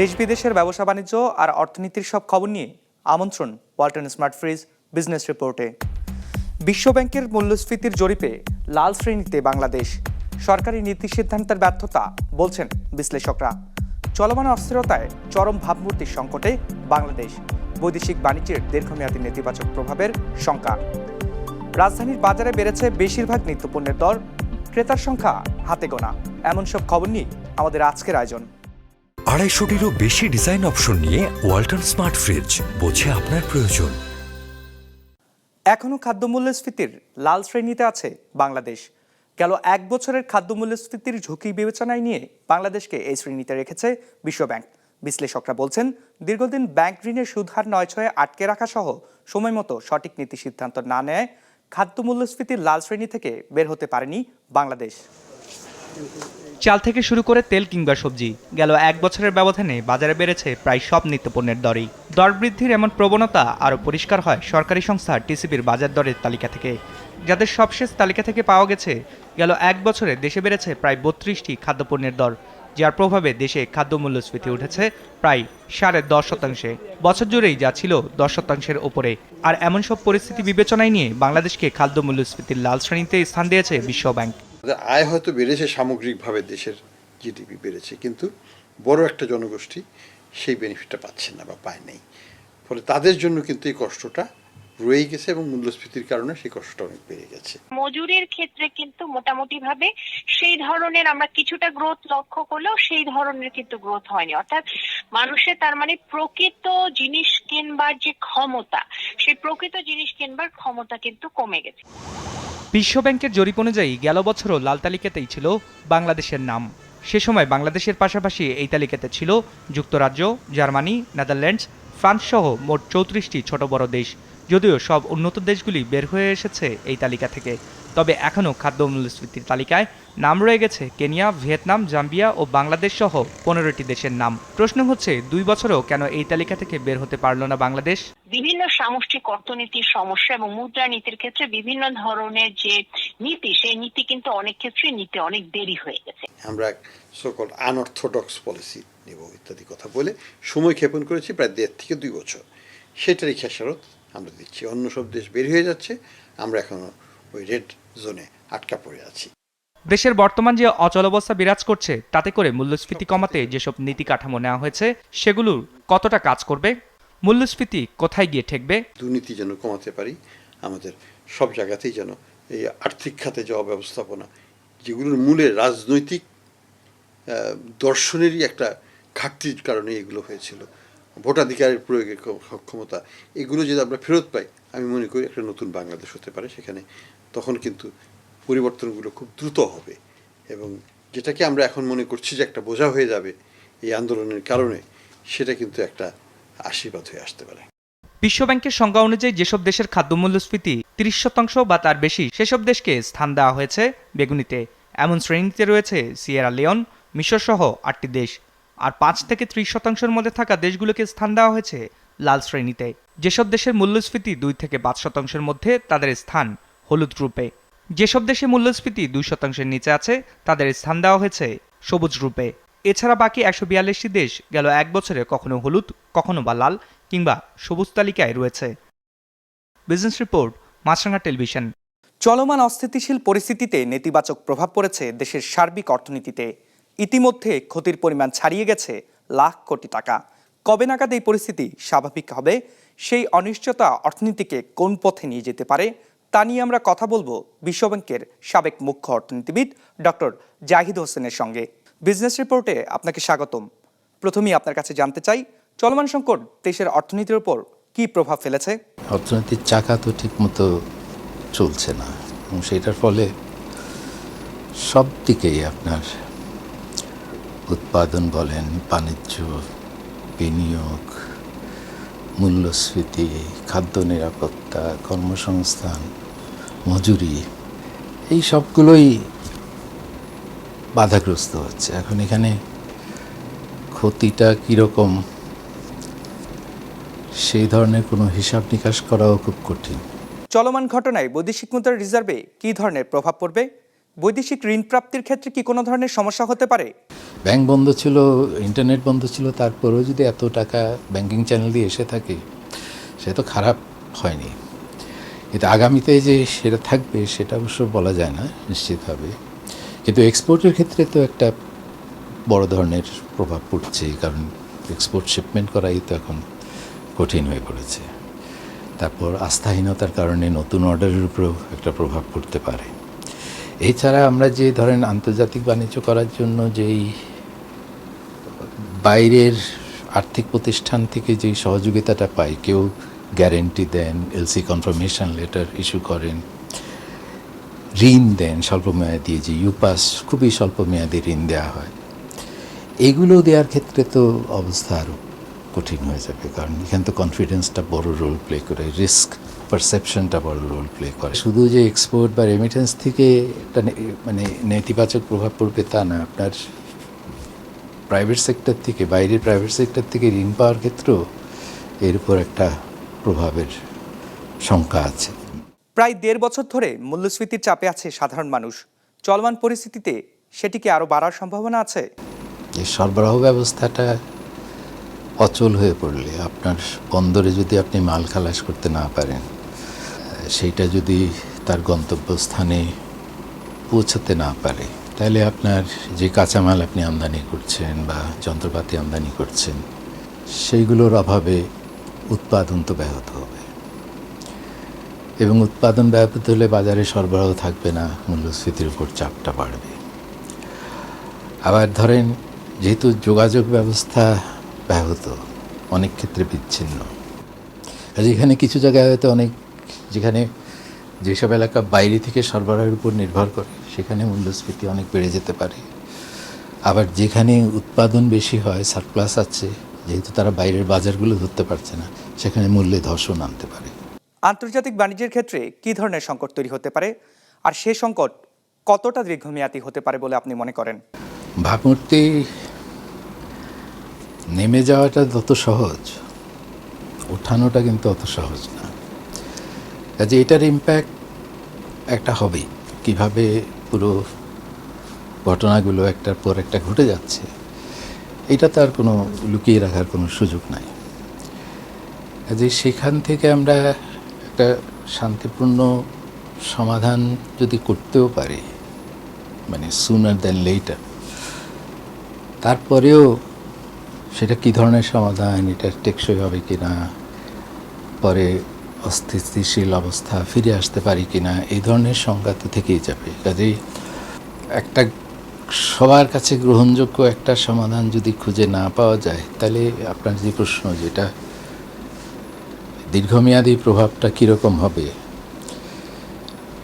দেশ বিদেশের ব্যবসা বাণিজ্য আর অর্থনীতির সব খবর নিয়ে আমন্ত্রণ ওয়ালটন স্মার্ট ফ্রিজ বিজনেস রিপোর্টে। বিশ্বব্যাংকের মূল্যস্ফীতির জরিপে লাল শ্রেণীতে বাংলাদেশ। সরকারি নীতি সিদ্ধান্তের ব্যর্থতা, বলছেন বিশ্লেষকরা। চলমান অস্থিরতায় চরম ভাবমূর্তির সংকটে বাংলাদেশ। বৈদেশিক বাণিজ্যের দীর্ঘমেয়াদী নেতিবাচক প্রভাবের শঙ্কা। রাজধানীর বাজারে বেড়েছে বেশিরভাগ নিত্যপণ্যের দর। ক্রেতার সংখ্যা হাতে গোনা। এমন সব খবর নিয়ে আমাদের আজকের আয়োজন। আড়াইশোটিরও বেশি ডিজাইন অপশন নিয়ে ওয়ালটন স্মার্ট ফ্রিজ বোঝে আপনার প্রয়োজন। এখনও খাদ্য মূল্যস্ফীতির লাল শ্রেণীতে আছে বাংলাদেশ। গেল এক বছরের খাদ্য মূল্যস্ফীতির ঝুঁকি বিবেচনায় নিয়ে বাংলাদেশকে এই শ্রেণীতে রেখেছে বিশ্বব্যাংক। বিশ্লেষকরা বলছেন, দীর্ঘদিন ব্যাংক ঋণের সুদহার নয় ছয়ে আটকে রাখা সহ সময় মতো সঠিক নীতি সিদ্ধান্ত না নেয় খাদ্য মূল্যস্ফীতির লাল শ্রেণি থেকে বের হতে পারেনি বাংলাদেশ। চাল থেকে শুরু করে তেল কিংবা সবজি। গেল এক বছরের ব্যবধানে বাজারে বেড়েছে প্রায় সব নিত্যপণ্যের দরই। দর বৃদ্ধির এমন প্রবণতা আরও পরিষ্কার হয় সরকারি সংস্থা টিসিবির বাজার দরের তালিকা থেকে। যাদের সবশেষ তালিকা থেকে পাওয়া গেছে, গেল এক বছরে দেশে বেড়েছে প্রায় বত্রিশটি খাদ্যপণ্যের দর, যার প্রভাবে দেশে খাদ্য মূল্যস্ফীতি উঠেছে প্রায় সাড়ে দশ শতাংশে। বছর জুড়েই যা ছিল দশ শতাংশের ওপরে। আর এমন সব পরিস্থিতি বিবেচনায় নিয়ে বাংলাদেশকে খাদ্য মূল্যস্ফীতির লাল শ্রেণীতে স্থান দিয়েছে বিশ্বব্যাংক। আয় হয়তো বেড়েছে সামগ্রিকভাবে দেশের জিডিপি বেড়েছে, কিন্তু বড় একটা জনগোষ্ঠী সেই বেনিফিটটা পাচ্ছে না বা পায় নাই। ফলে তাদের জন্য কিন্তু এই কষ্টটা রয়ে গেছে এবং মূল্যস্ফীতির কারণে সেই কষ্টটা অনেক বেড়ে গেছে। মজুরির ক্ষেত্রে কিন্তু মোটামুটি ভাবে সেই ধরনের আমরা কিছুটা গ্রোথ লক্ষ্য করলেও সেই ধরনের কিন্তু গ্রোথ হয়নি। অর্থাৎ মানুষের তার মানে প্রকৃত জিনিস কিনবার যে ক্ষমতা, সেই প্রকৃত জিনিস কিনবার ক্ষমতা কিন্তু কমে গেছে। বিশ্বব্যাংকের জরিপ অনুযায়ী গেল বছরও লাল তালিকাতেই ছিল বাংলাদেশের নাম। সে সময় বাংলাদেশের পাশাপাশি এই তালিকাতে ছিল যুক্তরাজ্য, জার্মানি, নেদারল্যান্ডস, ফ্রান্স সহ মোট চৌত্রিশটি ছোট বড় দেশ। যদিও সব উন্নত দেশগুলি বের হয়ে এসেছে এই তালিকা থেকে। তবে এখনও খাদ্য মূল্যস্ফীতির তালিকায় নাম রয়ে গেছে কেনিয়া ভিয়েতনাম জাম্বিয়া ও বাংলাদেশ সহ পনেরোটি দেশের নাম। প্রশ্ন হচ্ছে দুই বছরেও কেন এই তালিকা থেকে বের হতে পারল না বাংলাদেশ? বিভিন্ন সামষ্টিক অর্থনীতির সমস্যা এবং মুদ্রানীতির ক্ষেত্রে বিভিন্ন ধরনের যে নীতি সেই নীতি কিন্তু অনেক ক্ষেত্রে নিতে অনেক দেরি হয়ে গেছে। আমরা সকল আনঅর্থোডক্স পলিসি নেব ইত্যাদি কথা বলে সময় ক্ষেপণ করেছি প্রায় দেড় থেকে দুই বছর। সেটারই খেসারত আমরা দিচ্ছি। অন্য সব দেশ বের হয়ে যাচ্ছে আমরা এখনও ওই রেড জোনে আটকা পড়ে আছি। দেশের বর্তমান যে অচলাবস্থা বিরাজ করছে তাতে করে মূল্যস্ফীতি কমাতে যেসব নীতি কাঠামো নেওয়া হয়েছে সেগুলোর কতটা কাজ করবে? মূল্যস্ফীতি কোথায় গিয়ে ঠেকবে? দুর্নীতি যেন কমাতে পারি আমাদের সব জায়গাতেই যেন এই আর্থিক খাতে যে অব্যবস্থাপনা যেগুলোর মূলে রাজনৈতিক দর্শনেরই একটা ঘাটতির কারণে এগুলো হয়েছিল। ভোটাধিকারের প্রয়োগের সক্ষমতা এগুলো যদি আমরা ফেরত পাই আমি মনে করি একটা নতুন বাংলাদেশ হতে পারে সেখানে তখন কিন্তু পরিবর্তনগুলো খুব দ্রুত হবে এবং যেটাকে আমরা এখন মনে করছি যে একটা বোঝা হয়ে যাবে এই আন্দোলনের কারণে, সেটা কিন্তু একটা আশীর্বাদ হয়ে আসতে পারে। বিশ্বব্যাংকের সংজ্ঞা অনুযায়ী যেসব দেশের খাদ্য মূল্যস্ফীতি তিরিশ শতাংশ বা তার বেশি, সেসব দেশকে স্থান দেওয়া হয়েছে বেগুনিতে। এমন শ্রেণীতে রয়েছে সিয়েরা লিওন, মিশর সহ আটটি দেশ। আর পাঁচ থেকে ত্রিশ শতাংশের মধ্যে থাকা দেশগুলোকে স্থান দেওয়া হয়েছে লাল শ্রেণীতে। যেসব দেশের মূল্যস্ফীতি দুই থেকে পাঁচ শতাংশের মধ্যে তাদের স্থান হলুদ রূপে। যেসব দেশে মূল্যস্ফীতি দুই শতাংশের নিচে আছে, তাদের স্থান দেওয়া হয়েছে সবুজ রূপে। এছাড়া বাকি একশো বিয়াল্লিশটি দেশ গেল এক বছরে কখনো হলুদ, কখনো বা লাল কিংবা সবুজ তালিকায় রয়েছে। Business report Maasranga television. চলমান অস্থিতিশীল পরিস্থিতিতে নেতিবাচক প্রভাব পড়েছে দেশের সার্বিক অর্থনীতিতে। ইতিমধ্যে ক্ষতির পরিমাণ ছাড়িয়ে গেছে লাখ কোটি টাকা। কবে নাগাদ এই পরিস্থিতি স্বাভাবিক হবে, সেই অনিশ্চয়তা অর্থনীতিকে কোন পথে নিয়ে যেতে পারে তা নিয়ে আমরা কথা বলব বিশ্বব্যাংকের সাবেক মুখ্য অর্থনীতিবিদ ডক্টর জাহিদ হোসেনের সঙ্গে। বিজনেস রিপোর্টে আপনাকে স্বাগতম। প্রথমেই আপনার কাছে জানতে চাই, চলমান সংকট দেশের অর্থনীতির উপর কী প্রভাব ফেলেছে? অর্থনীতির চাকা তো ঠিকমতো চলছে না, এবং সেটার ফলে সব দিকেই আপনার উৎপাদন বলেন, বাণিজ্য, বিনিয়োগ, মূল্যস্ফীতি খাদ্য নিরাপত্তা কর্মসংস্থান মজুরি এই সবগুলোই বাধাগ্রস্ত হচ্ছে। এখন এখানে ক্ষতিটা কীরকম সেই ধরনের কোনো হিসাব নিকাশ করাও খুব কঠিন। চলমান ঘটনায় বৈদেশিক মুদ্রার রিজার্ভে কী ধরনের প্রভাব পড়বে? বৈদেশিক ঋণ প্রাপ্তির ক্ষেত্রে কি কোনো ধরনের সমস্যা হতে পারে? ব্যাংক বন্ধ ছিল ইন্টারনেট বন্ধ ছিল তারপরেও যদি এত টাকা ব্যাংকিং চ্যানেল দিয়ে এসে থাকে সে তো খারাপ হয়নি। কিন্তু আগামীতে যে সেটা থাকবে, সেটা অবশ্য বলা যায় না নিশ্চিতভাবে কিন্তু এক্সপোর্টের ক্ষেত্রে তো একটা বড় ধরনের প্রভাব পড়ছে, কারণ এক্সপোর্ট শিপমেন্ট করাই তো এখন কঠিন হয়ে পড়েছে। তারপর আস্থাহীনতার কারণে নতুন অর্ডারের উপরেও একটা প্রভাব পড়তে পারে। এছাড়া আমরা যে ধরেন আন্তর্জাতিক বাণিজ্য করার জন্য যেই বাইরের আর্থিক প্রতিষ্ঠান থেকে যেই সহযোগিতাটা পাই, কেউ গ্যারেন্টি দেন এলসি কনফার্মেশন লেটার ইস্যু করেন, ঋণ দেন স্বল্প মেয়াদি যে ইউপাস খুবই স্বল্প মেয়াদি ঋণ দেওয়া হয়। এগুলো দেওয়ার ক্ষেত্রে তো অবস্থা আরও কঠিন হয়ে যাবে, কারণ এখানে তো কনফিডেন্সটা বড় রোল প্লে করে রিস্ক পারসেপশনটা বড় রোল প্লে করে। শুধু যে এক্সপোর্ট বা রেমিটেন্স থেকে একটা মানে নেতিবাচক প্রভাব পড়বে তা না, আপনার প্রাইভেট সেক্টর থেকে, বাইরের প্রাইভেট সেক্টর থেকে ঋণ পাওয়ার ক্ষেত্রেও এর উপর একটা প্রভাবের শঙ্কা আছে। প্রায় দেড় বছর ধরে মূল্যস্ফীতির চাপে আছে সাধারণ মানুষ। চলমান পরিস্থিতিতে সেটিকে আরও বাড়ার সম্ভাবনা আছে? যে সরবরাহ ব্যবস্থাটা অচল হয়ে পড়লে আপনার বন্দরে যদি আপনি মাল খালাস করতে না পারেন সেইটা যদি তার গন্তব্যস্থানে পৌঁছতে না পারে তাহলে আপনার যে কাঁচামাল আপনি আমদানি করছেন বা যন্ত্রপাতি আমদানি করছেন সেইগুলোর অভাবে উৎপাদন তো ব্যাহত হবে। এবং উৎপাদন ব্যাহত হলে বাজারে সরবরাহ থাকবে না, মূল্যস্ফীতির উপর চাপটা বাড়বে। আবার ধরেন, যেহেতু যোগাযোগ ব্যবস্থা ব্যাহত, অনেক ক্ষেত্রে বিচ্ছিন্ন। যেখানে কিছু জায়গায় হয়তো অনেক, যেখানে যেসব এলাকা বাইরে থেকে সরবরাহের উপর নির্ভর করে, সেখানে মূল্যস্ফীতি অনেক বেড়ে যেতে পারে। আবার যেখানে উৎপাদন বেশি হয় সারপ্লাস আছে, যেহেতু তারা বাইরের বাজারগুলো ধরতে পারছে না সেখানে মূল্যে ধর্ষণ আনতে পারে। আন্তর্জাতিক বাণিজ্যের ক্ষেত্রে কী ধরনের সংকট তৈরি হতে পারে? আর সে সংকট কতটা দীর্ঘমেয়াদী হতে পারে বলে আপনি মনে করেন? ভাবমূর্তি নেমে যাওয়াটা তত সহজ ওঠানোটা কিন্তু অত সহজ না। কাজে এটার ইম্প্যাক্ট একটা হবেই। কীভাবে পুরো ঘটনাগুলো একটার পর একটা ঘটে যাচ্ছে এটা তার কোনো লুকিয়ে রাখার কোনো সুযোগ নাই। কাজে সেখান থেকে আমরা একটা শান্তিপূর্ণ সমাধান যদি করতেও পারি মানে সুনার দেন লেটার তারপরেও সেটা কী ধরনের সমাধান, এটা টেকসই হবে কি না পরে অস্থিতিশীল অবস্থা ফিরে আসতে পারি কি না এই ধরনের সংজ্ঞা তো থেকেই যাবে। কাজেই একটা সবার কাছে গ্রহণযোগ্য একটা সমাধান যদি খুঁজে না পাওয়া যায়, তাহলে আপনার যে প্রশ্ন, যেটা দীর্ঘমেয়াদী প্রভাবটা কীরকম হবে?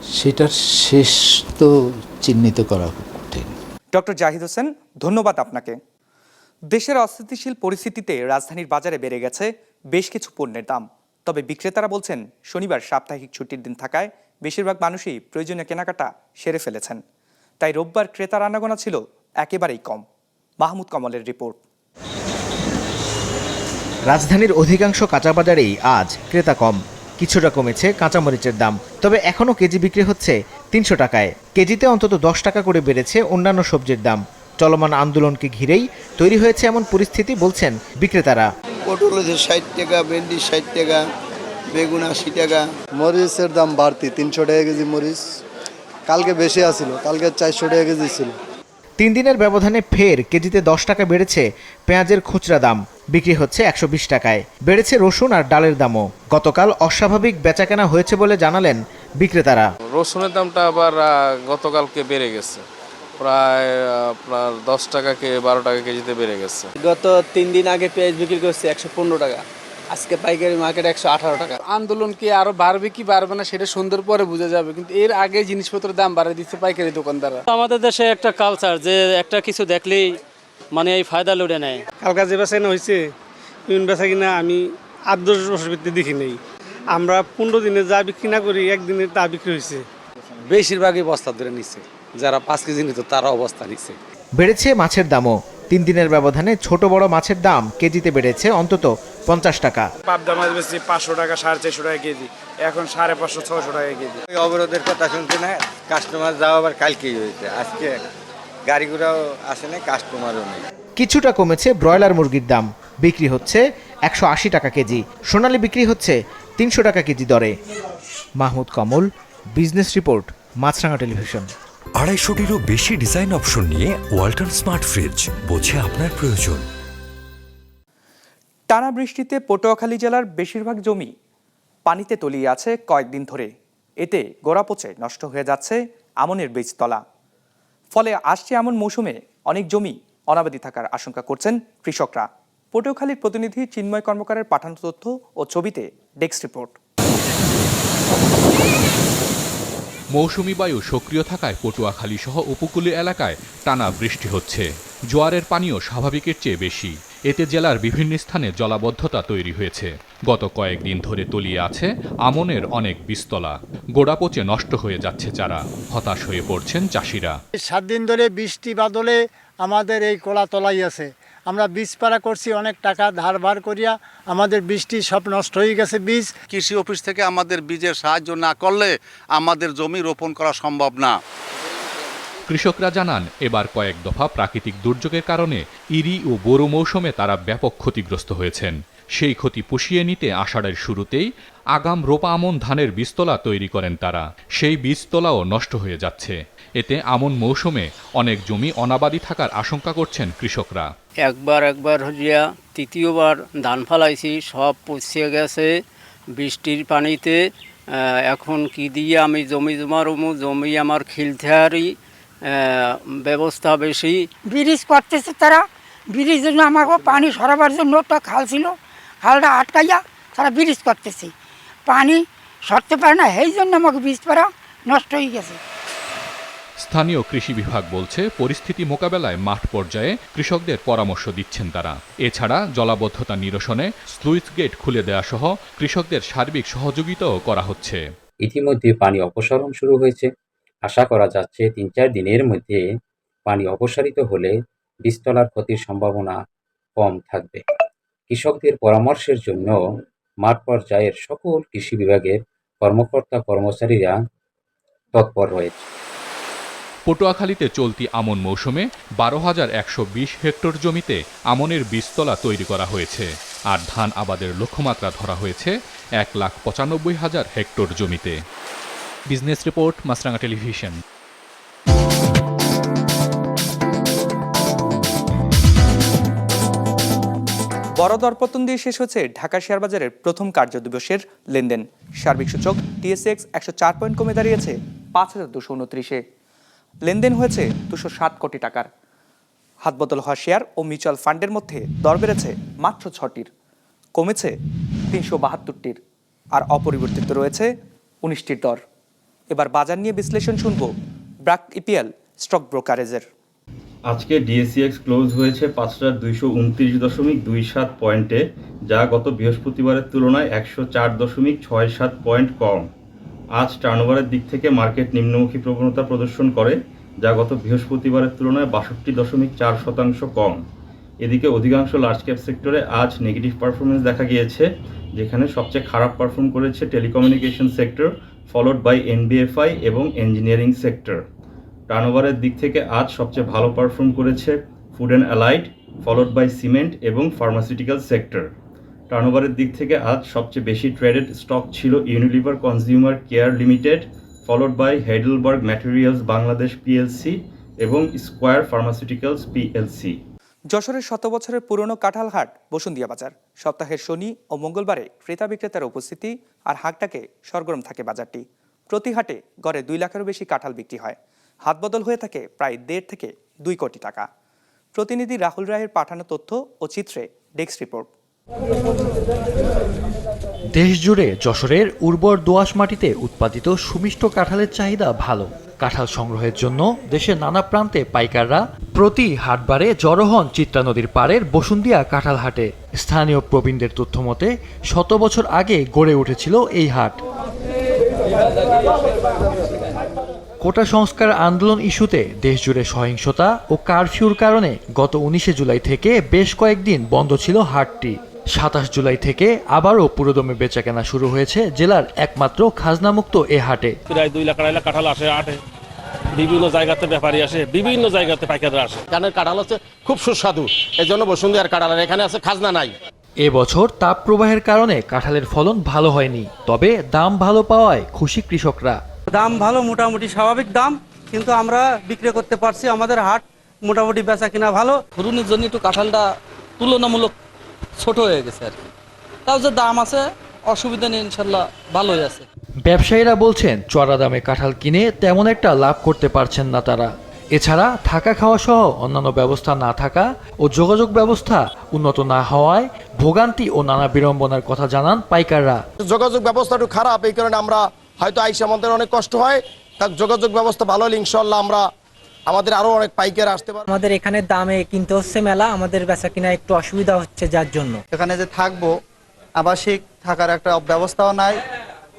সেটার শেষ তো চিহ্নিত করা কঠিন। ডক্টর জাহিদ হোসেন, ধন্যবাদ আপনাকে। দেশের অস্থিতিশীল পরিস্থিতিতে রাজধানীর বাজারে বেড়ে গেছে বেশ কিছু পণ্যের দাম। তবে বিক্রেতারা বলছেন, শনিবার সাপ্তাহিক ছুটির দিন থাকায় বেশিরভাগ মানুষই প্রয়োজনীয় কেনাকাটা সেরে ফেলেছেন। তাই রোববার ক্রেতার আনাগোনা ছিল একেবারেই কম। মাহমুদ কমলের রিপোর্ট। রাজধানীর অধিকাংশ কাঁচা বাজারেই আজ ক্রেতা কম। কিছুটা কমেছে কাঁচামরিচের দাম। তবে এখনও কেজি বিক্রি হচ্ছে তিনশো টাকায়। কেজিতে অন্তত দশ টাকা করে বেড়েছে অন্যান্য সবজির দাম। চলমান আন্দোলনকে ঘিরেই তৈরি হয়েছে এমন পরিস্থিতি বলছেন বিক্রেতারা। পটল হচ্ছে ষাট টাকা ভেন্ডি ষাট টাকা বেগুন আশি টাকা। মরিচের দাম বাড়তি তিনশো টাকা কেজি মরিচ। কালকে বেশি আসিল কালকে চারশো টাকা কেজি ছিল। তিন দিনের ব্যবধানে ফের কেজিতে দশ টাকা বেড়েছে পেঁয়াজের খুচরা দাম। বিক্রি হচ্ছে একশো বিশ টাকায়। বেড়েছে রসুন আর ডালের দামও। গতকাল অস্বাভাবিক বেচাকেনা হয়েছে বলে জানালেন বিক্রেতারা। রসুনের দামটা আবার গতকালকে বেড়ে গেছে। প্রায় আপনার দশ টাকা কে বারো টাকা কেজিতে বেড়ে গেছে। গত তিন দিন আগে পেঁয়াজ বিক্রি করছে একশো পনেরো টাকা। আজকে পাইকারি মার্কেট একশো আঠারো টাকা। আন্দোলন কি আরও বাড়বে কি বাড়বে না সেটা সুন্দর পরে বোঝা যাবে কিন্তু এর আগে জিনিসপত্রের দাম বাড়িয়ে দিচ্ছে পাইকারি দোকানদাররা। আমাদের দেশে একটা কালচার যে একটা কিছু দেখলেই মানে এই ফায়দা লুটে নেয়। কালকা যে বেচা কিনা হয়েছে ইউন বেচা কিনা আমি আট দশ বছর ভিত্তি দেখি নেই। আমরা পনেরো দিনে যা বিক্রি না করি একদিনে তা বিক্রি হয়েছে বেশিরভাগই বস্তা ধরে নিচ্ছে যারা পাঁচ কেজি নিত তারা অবস্থা নিচ্ছে বেড়েছে মাছের দামও। তিন দিনের ব্যবধানে ছোট বড় মাছের দাম কেজিতে বেড়েছে অন্তত পঞ্চাশ টাকা। পাবদা মাছ বেশি পাঁচশো টাকা সাড়ে চারশো টাকা কেজি। এখন সাড়ে পাঁচশো ছশো টাকা কেজি। অবরোধের কথা শুনছে না কাস্টমার যাওয়া আবার কালকেই হয়েছে আজকে গাড়ি ঘোড়াও আসে না কাস্টমারও নেই। কিছুটা কমেছে ব্রয়লার মুরগির দাম। বিক্রি হচ্ছে একশো আশি টাকা কেজি। সোনালী বিক্রি হচ্ছে তিনশো টাকা কেজি দরে। Mahmud Kamal business report Maasranga television. আড়াইশোটিরও বেশি ডিজাইন অপশন নিয়ে ওয়ালটন স্মার্ট ফ্রিজ বোঝে আপনার প্রয়োজন। টানা বৃষ্টিতে পটুয়াখালী জেলার বেশিরভাগ জমি পানিতে তলিয়ে আছে কয়েকদিন ধরে। এতে গোড়া পচে নষ্ট হয়ে যাচ্ছে আমনের বীজতলা। ফলে আসছে এমন মৌসুমে অনেক জমি অনাবাদি থাকার আশঙ্কা করছেন কৃষকরা। পটুয়াখালীর প্রতিনিধি চিন্ময় কর্মকারের পাঠানো তথ্য ও ছবিতে ডেস্ক রিপোর্ট। মৌসুমি বায়ু সক্রিয় থাকায় পটুয়াখালী সহ উপকূলীয় এলাকায় টানা বৃষ্টি হচ্ছে। জোয়ারের পানিও স্বাভাবিকের চেয়ে বেশি। এতে জেলার বিভিন্ন স্থানে জলাবদ্ধতা তৈরি হয়েছে। গত কয়েকদিন ধরে তলিয়ে আছে আমনের অনেক বীজতলা গোড়া পচে নষ্ট হয়ে যাচ্ছে চারা। হতাশ হয়ে পড়ছেন চাষিরা। সাত দিন ধরে বৃষ্টি বাদলে আমাদের এই কোলা তলাই আছে। আমরা বীজ পাড়া করছি অনেক টাকা ধার বার করিয়া আমাদের বৃষ্টি সব নষ্ট হয়ে গেছে বীজ। কৃষি অফিস থেকে আমাদের বীজের সাহায্য না করলে আমাদের জমি রোপণ করা সম্ভব না। কৃষকরা জানান এবার কয়েক দফা প্রাকৃতিক দুর্যোগের কারণে ইরি ও বোরো মৌসুমে তারা ব্যাপক ক্ষতিগ্রস্ত হয়েছেন। সেই ক্ষতি পুষিয়ে নিতে আষাঢ়ের শুরুতেই আগাম রোপা আমন ধানের বীজতলা তৈরি করেন তারা। সেই বীজতলাও নষ্ট হয়ে যাচ্ছে। এতে আমন মৌসুমে অনেক জমি অনাবাদি থাকার আশঙ্কা করছেন কৃষকরা। একবার একবার হইয়া তৃতীয়বার ধান ফালাইছি সব পচিয়ে গেছে। বৃষ্টির পানিতে এখন কি দিয়ে আমি জমি জমারমু জমি আমার খিলথেয়ারি ব্যবস্থা বেশি। ব্রিজ করতেছে তারা। ব্রিজ জন্য আমাকে পানি সরাবার জন্য একটা খাল ছিল। খালটা আটকাইয়া তারা ব্রিজ করতেছে। পানি সরতে পারে না এই জন্য আমাকে বীজ পাড়া নষ্ট হয়ে গেছে। স্থানীয় কৃষি বিভাগ বলছে পরিস্থিতি মোকাবেলায় মাঠ পর্যায়ে কৃষকদের পরামর্শ দিচ্ছেন তারা। এছাড়া জলাবদ্ধতা নিরসনে স্লুইস গেট খুলে দেওয়া সহ কৃষকদের সার্বিক সহযোগিতাও করা হচ্ছে। ইতিমধ্যে পানি অপসারণ শুরু হয়েছে। আশা করা যাচ্ছে তিন চার দিনের মধ্যে পানি অপসারিত হলে বীজতলার ক্ষতির সম্ভাবনা কম থাকবে। কৃষকদের পরামর্শের জন্য মাঠ পর্যায়ের সকল কৃষি বিভাগের কর্মকর্তা কর্মচারীরা তৎপর রয়েছে পটুয়াখালীতে চলতি আমন মৌসুমে বারো হাজার একশো বিশ হেক্টর জমিতে আমনের বীজতলা তৈরি করা হয়েছে। আর ধান আবাদের লক্ষ্যমাত্রা ধরা হয়েছে এক লাখ পঁচানব্বই হাজার হেক্টর জমিতে। Business report Maasranga television. বড় দরপতন দিয়ে শেষ হচ্ছে ঢাকা শেয়ার বাজারের প্রথম কার্যদিবসের লেনদেন। সার্বিক সূচক টিএসএক্স একশো চার পয়েন্ট কমে দাঁড়িয়েছে পাঁচ হাজার দুশো উনত্রিশে। লেনদেন হয়েছে দুশো সাত কোটি টাকার। হাতবদল হওয়া শেয়ার ও মিউচুয়াল ফান্ডের মধ্যে দর বেড়েছে মাত্র ছটির, কমেছে তিনশো বাহাত্তরটির আর অপরিবর্তিত রয়েছে উনিশটির দর। এবার বাজার নিয়ে বিশ্লেষণ শুনব ব্রাক ইপিএল স্টক ব্রোকারেজের। আজকে ডিএসিএক্স ক্লোজ হয়েছে পাঁচ হাজার দুইশো উনত্রিশ দশমিক দুই সাত পয়েন্টে যা গত বৃহস্পতিবারের তুলনায় একশো চার দশমিক ছয় সাত পয়েন্ট কম। আজ টার্নওভারের দিক থেকে মার্কেট নিম্নমুখী প্রবণতা প্রদর্শন করে, যা গত বৃহস্পতিবারের তুলনায় বাষট্টি দশমিক চার শতাংশ কম। এদিকে অধিকাংশ লার্জ ক্যাপ সেক্টরে আজ নেগেটিভ পারফরমেন্স দেখা গিয়েছে, যেখানে সবচেয়ে খারাপ পারফর্ম করেছে telecommunication sector followed by NBFI এবং ইঞ্জিনিয়ারিং সেক্টর টার্নওভারের দিক থেকে আজ সবচেয়ে ভালো পারফর্ম করেছে food and allied followed by cement এবং ফার্মাসিউটিক্যাল সেক্টর টার্নওভারের দিক থেকে আজ সবচেয়ে বেশি ট্রেডেড স্টক ছিল Unilever consumer care limited followed by Heidelberg materials Bangladesh PLC এবং স্কোয়ার ফার্মাসিউটিক্যালস পিএলসি যশোরের শত বছরের পুরনো কাঁঠাল হাট বসুন্দিয়া বাজার। সপ্তাহের শনি ও মঙ্গলবারে ক্রেতা বিক্রেতার উপস্থিতি আর হাটটাকে সরগরম থাকে বাজারটি। প্রতি হাটে গড়ে দুই লাখেরও বেশি কাঁঠাল বিক্রি হয়। হাত বদল হয়ে থাকে প্রায় দেড় থেকে দুই কোটি টাকা। প্রতিনিধি রাহুল রায়ের পাঠানো তথ্য ও চিত্রে ডেস্ক রিপোর্ট। দেশ জুড়ে যশোরের উর্বর দোআঁশ মাটিতে উৎপাদিত সুমিষ্ট কাঁঠালের চাহিদা ভালো। কাঁঠাল সংগ্রহের জন্য দেশের নানা প্রান্তে পাইকাররা প্রতি হাটবারে জড়ো হন চিত্রা নদীর পাড়ের বসুন্দিয়া কাঁঠাল হাটে। স্থানীয় প্রবীণদের তথ্য মতে, শত বছর আগে গড়ে উঠেছিল এই হাট। কোটা সংস্কার আন্দোলন ইস্যুতে দেশজুড়ে সহিংসতা ও কারফিউর কারণে গত উনিশে জুলাই থেকে বেশ কয়েকদিন বন্ধ ছিল হাটটি। সাতাশ জুলাই থেকে আবারও পুরোদমে বেচাকেনা শুরু হয়েছে জেলার একমাত্র খাজনামুক্ত এ হাটে। প্রায় দুই লাখ আড়াই লাখ কাঁঠাল আসে হাটে। বিভিন্ন জায়গাতে ব্যাপারী আসে বিভিন্ন জায়গাতে পাইকাররা আসে। এখানের কাঁঠাল হচ্ছে খুব সুস্বাদু। এই জন্য বসুন্ধরার কাঁঠাল আর এখানে আছে খাজনা নাই। এবছর তাপ প্রবাহের কারণে কাঁঠালের ফলন ভালো হয়নি তবে দাম ভালো পাওয়ায় খুশি কৃষকরা। দাম ভালো মোটামুটি স্বাভাবিক দাম কিন্তু আমরা বিক্রি করতে পারছি আমাদের হাট মোটামুটি বেচা কিনা ভালো। ঘুরুনির জন্য একটু কাঁঠালটা তুলনামূলক ছোট হয়ে গেছে আর কি। তাও যে দাম আছে অসুবিধা নেই ইনশাল্লাহ ভালোই আছে। ব্যবসায়ীরা বলছেন চড়া দামে কাঁঠাল কিনে তেমন একটা লাভ করতে পারছেন না তারা। এছাড়া থাকা খাওয়া সহ অন্যান্য ব্যবস্থা না থাকা ও যোগাযোগ ব্যবস্থা উন্নত না হওয়ায় ভোগান্তি ও নানা বিড়ম্বনার কথা জানান পাইকাররা। যোগাযোগ ব্যবস্থা একটু খারাপ এই কারণে আমরা হয়তো আইসে আমাদের অনেক কষ্ট হয় তার যোগাযোগ ব্যবস্থা ভালো হলে ইনশাল্লাহ আমরা আমাদের আরও অনেক পাইকার আসতে পারব। আমাদের এখানে দামে কিনতে হচ্ছে মেলা আমাদের বেচা কিনা একটু অসুবিধা হচ্ছে যার জন্য। এখানে যে থাকব আবাসিক থাকার একটা ব্যবস্থাও নাই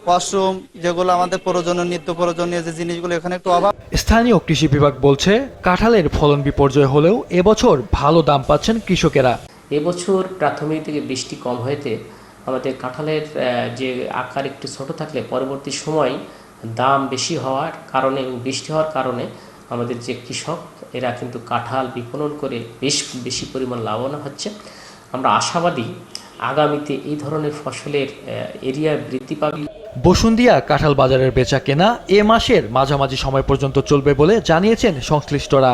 ওয়াশরুম যেগুলো আমাদের প্রয়োজনীয় নিত্য প্রয়োজনীয় যে জিনিসগুলো এখানে একটু অভাব। স্থানীয় কৃষি বিভাগ বলছে কাঁঠালের ফলন বিপর্যয় হলেও এবছর ভালো দাম পাচ্ছেন কৃষকেরা। এবছর প্রাথমিক থেকে বৃষ্টি কম হয়েছে আমাদের কাঁঠালের যে আকার একটু ছোট থাকলে পরবর্তী সময় দাম বেশি হওয়ার কারণে এবং বৃষ্টি হওয়ার কারণে আমাদের যে কৃষক, এরা কিন্তু কাঁঠাল বিপণন করে বেশ বেশি পরিমাণ লাভবান হচ্ছে। আমরা আশাবাদী আগামীতে এই ধরনের ফসলের এরিয়া বৃদ্ধি পাবে। বসুন্দিয়া কাঁঠাল বাজারের বেচা কেনা এ মাসের মাঝামাঝি সময় পর্যন্ত চলবে বলে জানিয়েছেন সংশ্লিষ্টরা।